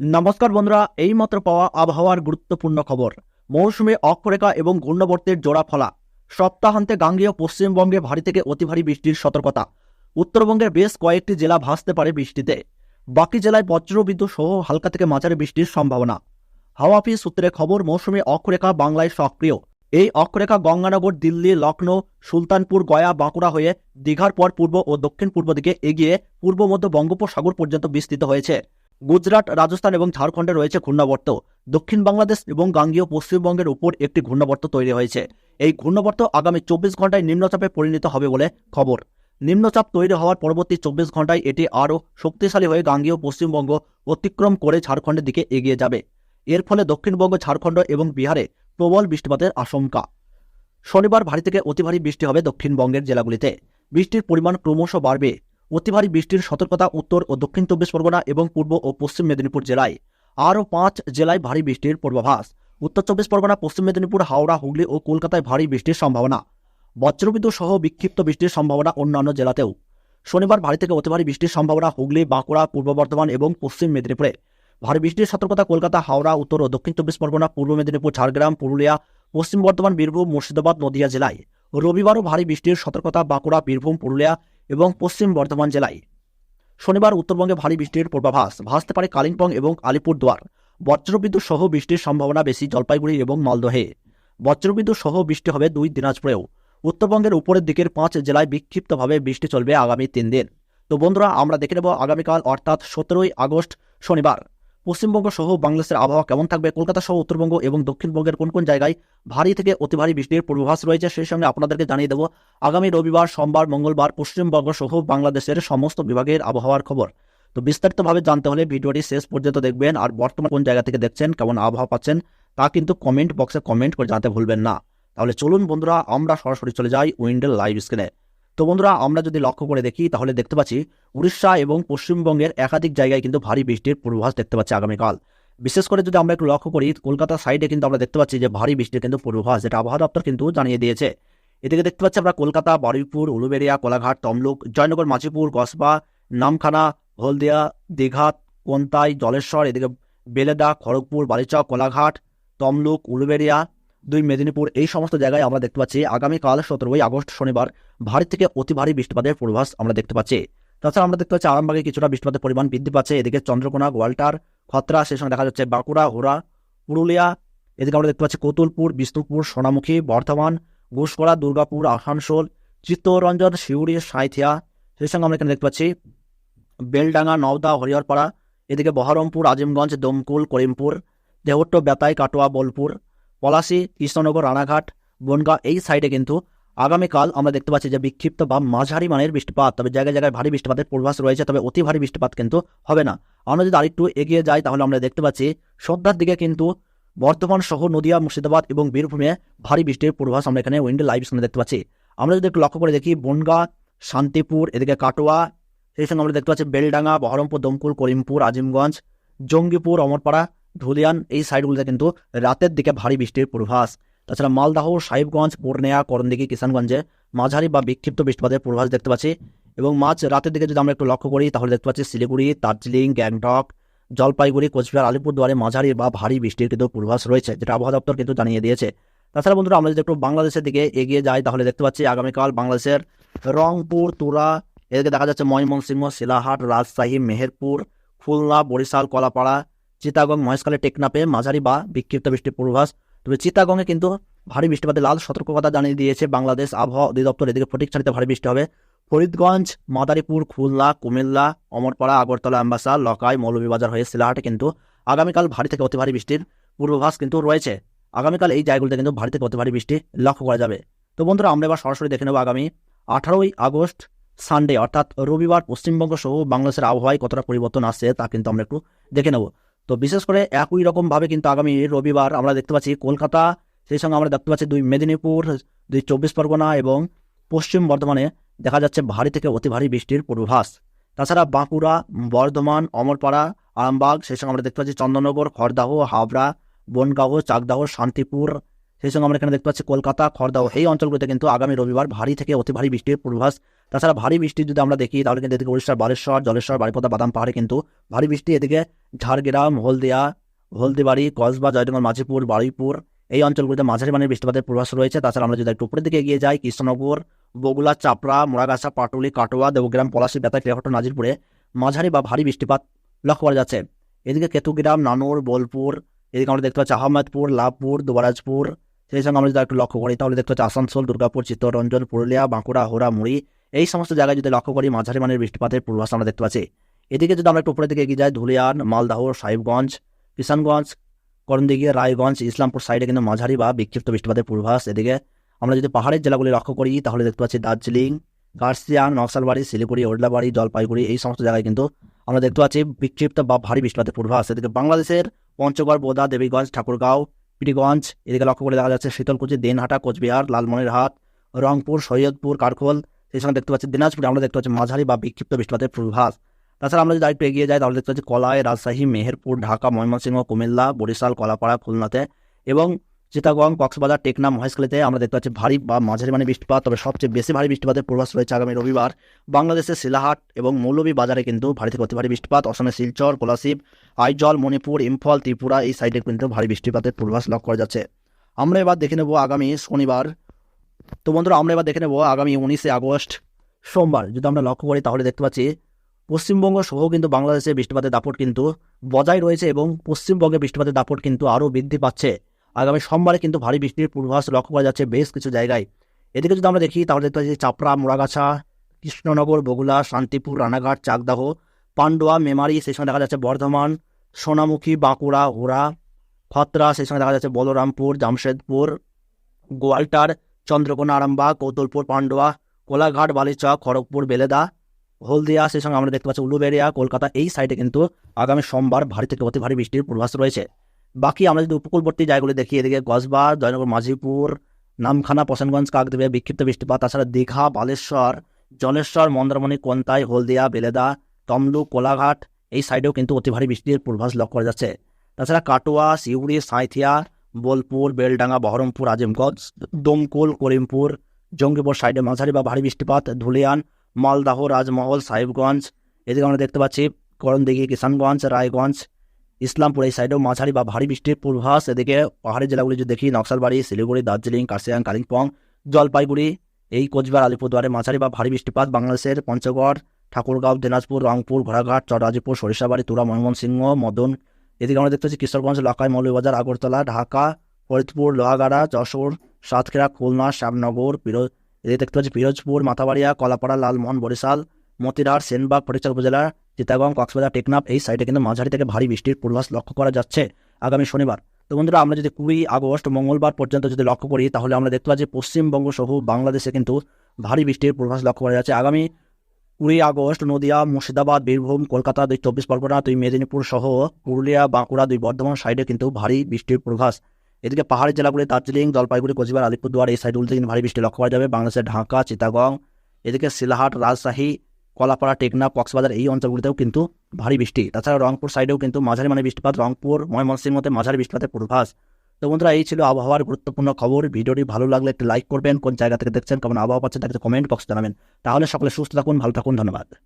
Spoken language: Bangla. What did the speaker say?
নমস্কার বন্ধুরা, এইমাত্র পাওয়া আবহাওয়ার গুরুত্বপূর্ণ খবর। মৌসুমে অক্ষরেখা এবং ঘূর্ণবর্তের জোড়া ফলা। সপ্তাহান্তে গাঙ্গেয় পশ্চিমবঙ্গে ভারী থেকে অতি ভারী বৃষ্টির সতর্কতা। উত্তরবঙ্গের বেশ কয়েকটি জেলা ভাসতে পারে বৃষ্টিতে। বাকি জেলায় বজ্রবিদ্যুৎ সহ হালকা থেকে মাঝারি বৃষ্টির সম্ভাবনা। হাওয়া অফিস সূত্রে খবর, মৌসুমে অক্ষরেখা বাংলায় সক্রিয়। এই অক্ষরেখা গঙ্গানগর, দিল্লি লখনৌ সুলতানপুর, গয়া, বাঁকুড়া হয়ে দীঘার পর পূর্ব ও দক্ষিণ পূর্ব দিকে এগিয়ে পূর্ব মধ্য বঙ্গোপসাগর পর্যন্ত বিস্তৃত হয়েছে। গুজরাট, রাজস্থান এবং ঝাড়খণ্ডে রয়েছে ঘূর্ণাবর্ত। দক্ষিণ বাংলাদেশ এবং গাঙ্গীয় পশ্চিমবঙ্গের উপর একটি ঘূর্ণাবর্ত তৈরি হয়েছে। এই ঘূর্ণাবর্ত আগামী চব্বিশ ঘন্টায় নিম্নচাপে পরিণত হবে বলে খবর। নিম্নচাপ তৈরি হওয়ার পরবর্তী চব্বিশ ঘন্টায় এটি আরও শক্তিশালী হয়ে গাঙ্গীয় পশ্চিমবঙ্গ অতিক্রম করে ঝাড়খণ্ডের দিকে এগিয়ে যাবে। এর ফলে দক্ষিণবঙ্গ, ঝাড়খণ্ড এবং বিহারে প্রবল বৃষ্টিপাতের আশঙ্কা। শনিবার ভারী থেকে অতি ভারী বৃষ্টি হবে দক্ষিণবঙ্গের জেলাগুলিতে। বৃষ্টির পরিমাণ ক্রমশ বাড়বে। অতি ভারী বৃষ্টির সতর্কতা উত্তর ও দক্ষিণ চব্বিশ পরগনা এবং পূর্ব ও পশ্চিম মেদিনীপুর জেলায়। আরও পাঁচ জেলায় ভারী বৃষ্টির পূর্বাভাস। উত্তর চব্বিশ পরগনা, পশ্চিম মেদিনীপুর, হাওড়া, হুগলি ও কলকাতায় ভারী বৃষ্টির সম্ভাবনা। বজ্রবিদ্যুৎ সহ বিক্ষিপ্ত বৃষ্টির সম্ভাবনা অন্যান্য জেলাতেও। শনিবার ভারী থেকে অতি ভারী বৃষ্টির সম্ভাবনা হুগলি, বাঁকুড়া, পূর্ব বর্ধমান এবং পশ্চিম মেদিনীপুরে। ভারী বৃষ্টির সতর্কতা কলকাতা, হাওড়া, উত্তর ও দক্ষিণ চব্বিশ পরগনা, পূর্ব মেদিনীপুর, ঝাড়গ্রাম, পুরুলিয়া, পশ্চিম বর্ধমান, বীরভূম, মুর্শিদাবাদ, নদিয়া জেলায়। রবিবারও ভারী বৃষ্টির সতর্কতা বাঁকুড়া, বীরভূম, পুরুলিয়া এবং পশ্চিম বর্ধমান জেলায়। শনিবার উত্তরবঙ্গে ভারী বৃষ্টির পূর্বাভাস। ভাসতে পারে কালিম্পং এবং আলিপুরদুয়ার। বজ্রবিদ্যুৎ সহ বৃষ্টির সম্ভাবনা বেশি জলপাইগুড়ি এবং মালদহে। বজ্রবিদ্যুৎ সহ বৃষ্টি হবে দুই দিনাজপুরেও। উত্তরবঙ্গের উপরের দিকের পাঁচ জেলায় বিক্ষিপ্তভাবে বৃষ্টি চলবে আগামী তিন দিন। তো বন্ধুরা, আমরা দেখে নেব আগামীকাল, অর্থাৎ সতেরোই আগস্ট, শনিবার। পশ্চিমবঙ্গ সহ বাংলাদেশের আবহাওয়া কেমন থাকবে কলকাতা সহ উত্তরবঙ্গ এবং দক্ষিণবঙ্গের কোন কোন জায়গায় ভারী থেকে অতি ভারী বৃষ্টির পূর্বাভাস রয়েছে সেই সঙ্গে আপনাদেরকে জানিয়ে দেব আগামী রবিবার, সোমবার, মঙ্গলবার পশ্চিমবঙ্গ সহ বাংলাদেশের সমস্ত বিভাগের আবহাওয়ার খবর। তো বিস্তারিতভাবে জানতে হলে ভিডিওটি শেষ পর্যন্ত দেখবেন আর বর্তমান কোন জায়গা থেকে দেখছেন, কেমন আবহাওয়া পাচ্ছেন তা কিন্তু কমেন্ট বক্সে কমেন্ট করে জানাতে ভুলবেন না। তাহলে চলুন বন্ধুরা, আমরা সরাসরি চলে যাই উইন্ডেল লাইভ স্ক্রিনে। তো বন্ধুরা, আমরা যদি লক্ষ্য করে দেখি, তাহলে দেখতে পাচ্ছি উড়িষ্যা এবং পশ্চিমবঙ্গের একাধিক জায়গায় কিন্তু ভারী বৃষ্টির পূর্বাভাস দেখতে পাচ্ছি আগামীকাল। বিশেষ করে যদি আমরা একটু লক্ষ্য করি, কলকাতা সাইডে কিন্তু আমরা দেখতে পাচ্ছি যে ভারী বৃষ্টির কিন্তু পূর্বাভাস, যেটা আবহাওয়া দপ্তর কিন্তু জানিয়ে দিয়েছে। এদিকে দেখতে পাচ্ছি আমরা কলকাতা, বারুইপুর উলুবেড়িয়া কোলাঘাট, তমলুক, জয়নগর, মাঝিপুর, কসবা, নামখানা, হলদিয়া দীঘাত কোন্তাই, জলেশ্বর, এদিকে বেলেদা, খড়গপুর, বালিচক, কোলাঘাট, তমলুক উলুবেড়িয়া দুই মেদিনীপুর, এই সমস্ত জায়গায় আমরা দেখতে পাচ্ছি, আগামীকাল সতেরোই আগস্ট শনিবার ভারী থেকে অতি ভারী বৃষ্টিপাতের পূর্বাভাস আমরা দেখতে পাচ্ছি। তাছাড়া আমরা দেখতে পাচ্ছি আরামবাগে কিছুটা বৃষ্টিপাতের পরিমাণ বৃদ্ধি পাচ্ছে। এদিকে চন্দ্রকোনা, গোয়ালটার, খতরা, সেই সঙ্গে দেখা যাচ্ছে বাঁকুড়া হোরা পুরুলিয়া, এদিকে আমরা দেখতে পাচ্ছি কতুলপুর, বিষ্ণুপুর, সোনামুখী, বর্ধমান ঘুষকড়া দুর্গাপুর, আসানসোল, চিত্তরঞ্জন শিউড়ি সাঁইথিয়া, সেই সঙ্গে আমরা এখানে দেখতে পাচ্ছি বেলডাঙ্গা, নওদা, হরিহরপাড়া, এদিকে বহরমপুর, আজিমগঞ্জ, দমকুল, করিমপুর, দেহট্ট, বেতাই, কাটোয়া, বোলপুর পলাশি, কৃষ্ণনগর, রানাঘাট, বনগাঁ এই সাইডে কিন্তু আগামীকাল আমরা দেখতে পাচ্ছি যে বিক্ষিপ্ত বা মাঝারি মানের বৃষ্টিপাত, তবে জায়গায় জায়গায় ভারী বৃষ্টিপাতের পূর্বাভাস রয়েছে, তবে অতি ভারী বৃষ্টিপাত কিন্তু হবে না। আমরা যদি আরেকটু এগিয়ে যাই, তাহলে আমরা দেখতে পাচ্ছি সন্ধ্যার দিকে কিন্তু বর্তমান সহ নদিয়া, মুর্শিদাবাদ এবং বীরভূমে ভারী বৃষ্টির পূর্বাভাস আমরা এখানে উইন্ডো লাইভ শুনে দেখতে পাচ্ছি। আমরা যদি একটু লক্ষ্য করে দেখি, বনগাঁ, শান্তিপুর, এদিকে কাটোয়া, সেই সঙ্গে আমরা দেখতে পাচ্ছি বেলডাঙ্গা, বহরমপুর, দমকুল, করিমপুর, আজিমগঞ্জ, জঙ্গিপুর, অমরপাড়া ধুলিয়ান এই সাইডগুলোতে কিন্তু রাতের দিকে ভারী বৃষ্টির পূর্বাভাস। তাছাড়া মালদাহ, সাহিবগঞ্জ পূর্ণিয়া করণদিঘি, কিষানগঞ্জে মাঝারি বা বিক্ষিপ্ত বৃষ্টিপাতের পূর্বাভাস দেখতে পাচ্ছি এবং মাঝ রাতের দিকে যদি আমরা একটু লক্ষ্য করি, তাহলে দেখতে পাচ্ছি শিলিগুড়ি, দার্জিলিং, গ্যাংটক, জলপাইগুড়ি, কোচবিহার, আলিপুরদুয়ারে মাঝারি বা ভারী বৃষ্টির কিন্তু পূর্বাভাস রয়েছে, যেটা আবহাওয়া দপ্তর কিন্তু জানিয়ে দিয়েছে। তাছাড়া বন্ধুরা, আমরা যদি একটু বাংলাদেশের দিকে এগিয়ে যাই, তাহলে দেখতে পাচ্ছি আগামীকাল বাংলাদেশের রংপুর, তুরা, এদিকে দেখা যাচ্ছে ময়মনসিংহ, শিলাহাট, রাজশাহী, মেহেরপুর, খুলনা, বরিশাল, কলাপাড়া চিতাগং মহেশখালী টেকনাপে মাঝারি বা বিক্ষিপ্ত বৃষ্টির পূর্বাভাস। তবে চিতাগঙ্গে কিন্তু ভারী বৃষ্টিপাতে লাল সতর্কতা জানিয়ে দিয়েছে বাংলাদেশ আবহাওয়া অধিদপ্তর। এদিকে ফটিক ফটিকছড়িতে ভারী বৃষ্টি হবে ফরিদগঞ্জ, মাদারীপুর, খুলনা, কুমিল্লা, অমরপাড়া, আগরতলা আম্বাসা লকাই, মৌলভীবাজার হয়ে শিলাহাটে কিন্তু আগামীকাল ভারী থেকে অতি ভারী বৃষ্টির পূর্বাভাস কিন্তু রয়েছে। আগামীকাল এই জায়গাগুলোতে কিন্তু ভারী থেকে অতি ভারী বৃষ্টি লক্ষ্য করা যাবে। তো বন্ধুরা, আমরা এবার সরাসরি দেখে নেব আগামী আঠারোই আগস্ট, সানডে, অর্থাৎ রবিবার পশ্চিমবঙ্গ সহ বাংলাদেশের আবহাওয়ায় কতটা পরিবর্তন আসছে তা কিন্তু আমরা একটু দেখে নেব। তো বিশেষ করে একই রকমভাবে কিন্তু আগামী রবিবার আমরা দেখতে পাচ্ছি কলকাতা, সেই সঙ্গে আমরা দেখতে পাচ্ছি দুই মেদিনীপুর, দুই চব্বিশ পরগনা এবং পশ্চিম বর্ধমানে দেখা যাচ্ছে ভারী থেকে অতি ভারী বৃষ্টির পূর্বাভাস। তাছাড়া বাঁকুড়া, বর্ধমান, অমরপাড়া, আরামবাগ, সেই সঙ্গে আমরা দেখতে পাচ্ছি চন্দননগর খড়দাহ, হাবড়া, বনগাঁও, চাকদাহ, শান্তিপুর সেই সঙ্গে আমরা এখানে দেখতে পাচ্ছি কলকাতা খড়দাহ এই অঞ্চলগুলোতে কিন্তু আগামী রবিবার ভারী থেকে অতি ভারী বৃষ্টির পূর্বাভাস। তাছাড়া ভারী বৃষ্টি যদি আমরা দেখি, তাহলে কিন্তু এদিকে উড়িষ্যার বালেশ্বর, জলেশ্বর, বারিপদা, বাদাম পাহাড়ে কিন্তু ভারী বৃষ্টি। এদিকে ঝাড়গ্রাম, হলদিয়া, হলদিবাড়ি কসবা জয়ডঙ্গল মাঝিপুর, বারুইপুর এই অঞ্চলগুলিতে মাঝারি মানের বৃষ্টিপাতের পূর্বাভাস রয়েছে। তাছাড়া আমরা যদি একটু উপরের দিকে এগিয়ে যাই, কৃষ্ণনগর বগুলা চাপড়া, মোড়াগাছা, পাটুলি, কাটোয়া, দেবগ্রাম, পলাশী বেতা ক্রিয়াঘটন নাজিরপুরে মাঝারি বা ভারী বৃষ্টিপাত লক্ষ্য করা যাচ্ছে। এদিকে কেতুগ্রাম, নানুর, বোলপুর, এদিকে আমরা দেখতে পাচ্ছি আহমেদপুর, লাভপুর, দুবারাজপুর সেই সঙ্গে আমরা যদি একটু লক্ষ্য করি, তাহলে দেখতে পাচ্ছি আসানসোল, দুর্গাপুর, চিত্তরঞ্জন, পুরুলিয়া, বাঁকুড়া হোরা মুড়ি, এই সমস্ত জায়গায় যদি লক্ষ্য করি, মাঝারি মানের বৃষ্টিপাতের পূর্বাস আমরা দেখতে পাচ্ছি। এদিকে যদি আমরা একটু উপরের দিকে এগিয়ে যাই, ধুলিয়ান, মালদাহ, সাহেবগঞ্জ, কিষানগঞ্জ, করণদিঘি, রায়গঞ্জ, ইসলামপুর সাইডে কিন্তু মাঝারি বা বিক্ষিপ্ত বৃষ্টিপাতের পূর্বাস এদিকে আমরা যদি পাহাড়ের জেলাগুলি লক্ষ্য করি, তাহলে দেখতে পাচ্ছি দার্জিলিং কার্সিয়াং নকশালবাড়ি, শিলিগুড়ি, ওডলাবাড়ি, জলপাইগুড়ি, এই সমস্ত জায়গায় কিন্তু আমরা দেখতে পাচ্ছি বিক্ষিপ্ত বা ভারী বৃষ্টিপাতের পূর্বাস এদিকে বাংলাদেশের পঞ্চগড়, বোদা, দেবীগঞ্জ, ঠাকুরগাঁও পিটিগঞ্জ, এদিকে লক্ষ্য করে দেখা যাচ্ছে শীতলকুচি, দিনহাটা, কোচবিহার, লালমনিরহাট, রংপুর, সৈয়দপুর, কারখোল। সেই সঙ্গে দেখতে পাচ্ছি দিনাজপুরে, আমরা দেখতে পাচ্ছি মাঝারি বা বিক্ষিপ্ত বৃষ্টিপাতের পূর্বাভাস। তাছাড়া আমরা যদি আরেকটু এগিয়ে যাই, তাহলে দেখতে পাচ্ছি কলায় রাজশাহী, মেহেরপুর, ঢাকা, ময়মনসিংহ, কুমিল্লা, বরিশাল, কলাপাড়া, খুলনাতে এবং চিটাগং কক্সবাজার, টেকনাম, মহেশখালীতে আমরা দেখতে পাচ্ছি ভারী বা মাঝারি মানে বৃষ্টিপাত, তবে সবচেয়ে বেশি ভারী বৃষ্টিপাতের পূর্বাভাস রয়েছে আগামী রবিবার। বাংলাদেশের শিলাহাট এবং মৌলভী বাজারে কিন্তু ভারী থেকে অতি ভারী বৃষ্টিপাত, অসমের শিলচর, কোলাশিব, আইজল, মণিপুর, ইম্ফল, ত্রিপুরা, এই সাইডে কিন্তু ভারী বৃষ্টিপাতের পূর্বাভাস লক্ষ্য করা যাচ্ছে। আমরা এবার দেখে নেব আগামী শনিবার। তো বন্ধুরা, আমরা এবার দেখে নেব আগামী উনিশে আগস্ট, সোমবার। যদি আমরা লক্ষ্য করি, তাহলে দেখতে পাচ্ছি পশ্চিমবঙ্গ সহ কিন্তু বাংলাদেশে বৃষ্টিপাতের দাপট কিন্তু বজায় রয়েছে এবং পশ্চিমবঙ্গে বৃষ্টিপাতের দাপট কিন্তু আরও বৃদ্ধি পাচ্ছে। আগামী সোমবারে কিন্তু ভারী বৃষ্টির পূর্বাভাস লক্ষ্য করা যাচ্ছে বেশ কিছু জায়গায়। এদিকে যদি আমরা দেখি, তাহলে দেখতে পাচ্ছি চাপড়া, মোড়াগাছা, কৃষ্ণনগর বগুলা শান্তিপুর, রানাঘাট, চাকদাহ, পান্ডুয়া, মেমারি, সেই সঙ্গে দেখা যাচ্ছে বর্ধমান, সোনামুখী, বাঁকুড়া হোরা খতরা, সেই সঙ্গে দেখা যাচ্ছে বলরামপুর, জামশেদপুর, গোয়ালটার, চন্দ্রকোনা, আরামবাগ, কৌতলপুর, পান্ডুয়া, কোলাঘাট, বালিচক, খড়গপুর, বেলেদা, হলদিয়া, সেই সঙ্গে আমরা দেখতে পাচ্ছি উলুবেড়িয়া, কলকাতা, এই সাইডে কিন্তু আগামী সোমবার ভারী থেকে অতি ভারী বৃষ্টির পূর্বাভাস রয়েছে। বাকি আমরা যদি উপকূলবর্তী জায়গাগুলি দেখি, এদিকে কসবা জয়নগর মাঝিপুর নামখানা প্রসেনগঞ্জ কাকদ্বীপে বিক্ষিপ্ত বৃষ্টিপাত, তাছাড়া দীঘা, বালেশ্বর, জলেশ্বর, মন্দারমণি, কোন্তাই, হলদিয়া, বেলেদা, তমলুক, কোলাঘাট, এই সাইডেও কিন্তু অতি ভারী বৃষ্টির পূর্বাভাস লক্ষ্য করা যাচ্ছে। তাছাড়া কাটোয়া, সিউড়ি, সাঁইথিয়া, বোলপুর, বেলডাঙ্গা, বহরমপুর, আজিমগঞ্জ, দমকুল, করিমপুর, জঙ্গিপুর সাইডে মাঝারি বা ভারী বৃষ্টিপাত, ধুলিয়ান, মালদাহ, রাজমহল, সাহেবগঞ্জ, এদিকে আমরা দেখতে পাচ্ছি করণদিঘি, কিষানগঞ্জ, রায়গঞ্জ ইসলামপুর এই সাইডেও মাঝারি বা ভারী বৃষ্টির পূর্বাভাস। এদিকে পাহাড়ি জেলাগুলি যদি দেখি, নকশালবাড়ি, শিলিগুড়ি, দার্জিলিং কার্সিয়াং কালিম্পং, জলপাইগুড়ি, এই কোচবিহার, আলিপুরদুয়ারে মাঝারি বা ভারী বৃষ্টিপাত। বাংলাদেশের পঞ্চগড়, ঠাকুরগাঁও, দিনাজপুর, রংপুর, ঘোড়াঘাট চররাজিপুর সরিষাবাড়ি, তুরা, ময়মনসিংহ, মদন। এদিকে আমরা দেখতে পাচ্ছি কিশোরগঞ্জ, লাকাই, মৌলভীবাজার, আগরতলা, ঢাকা, ফরিদপুর, লোহাগাড়া, যশোর, সাতক্ষীরা, খুলনা, শ্যামনগর পিরোজ এদিকে দেখতে পাচ্ছি পিরোজপুর, মাথাবাড়িয়া, কলাপাড়া, লালমোহন, বরিশাল মতিরাট সেনবাগ, ফটিকচার উপজেলা চিতাগং কক্সবাজার, টেকনাফ, এই সাইডে কিন্তু মাঝারি থেকে ভারী বৃষ্টির পূর্বাভাস লক্ষ্য করা যাচ্ছে আগামী শনিবার। তো বন্ধুরা, আমরা যদি কুড়ি আগস্ট, মঙ্গলবার পর্যন্ত যদি লক্ষ্য করি, তাহলে আমরা দেখতে পাচ্ছি পশ্চিমবঙ্গ সহ বাংলাদেশে কিন্তু ভারী বৃষ্টির পূর্বাভাস লক্ষ্য করা যাচ্ছে। আগামী কুড়ি আগস্ট, নদিয়া, মুর্শিদাবাদ, বীরভূম, কলকাতা দুই চব্বিশ পরগনা, দুই মেদিনীপুর সহ পুরুলিয়া, বাঁকুড়া দুই বর্ধমান সাইডে কিন্তু ভারী বৃষ্টির পূর্বাভাস। এদিকে পাহাড়ি জেলাগুলি দার্জিলিং, জলপাইগুড়ি, কোচবিহার, আলিপুরদুয়ার, এই সাইডগুলিতে কিন্তু ভারী বৃষ্টি লক্ষ্য করা যাবে। বাংলাদেশের ঢাকা চিতাগং এদিকে শিলাহাট, রাজশাহী কলাপাড়া টেকনা কক্সবাজার এই অঞ্চলগুলিতেও কিন্তু ভারী বৃষ্টি। তাছাড়া রংপুর সাইডেও কিন্তু মাঝারি মানে বৃষ্টিপাত। রংপুর ময়মনসিংহতে মাঝারি বৃষ্টিপাতের পূর্বাভাস। তো বন্ধুরা, এই ছিল আবহাওয়ার গুরুত্বপূর্ণ খবর। ভিডিওটি ভালো লাগলে একটি লাইক করবেন। কোন জায়গা থেকে দেখছেন, কেমন আবহাওয়া পাচ্ছেন তাকে কমেন্ট বক্স জানাবেন। তাহলে সকলে সুস্থ থাকুন, ভালো থাকুন, ধন্যবাদ।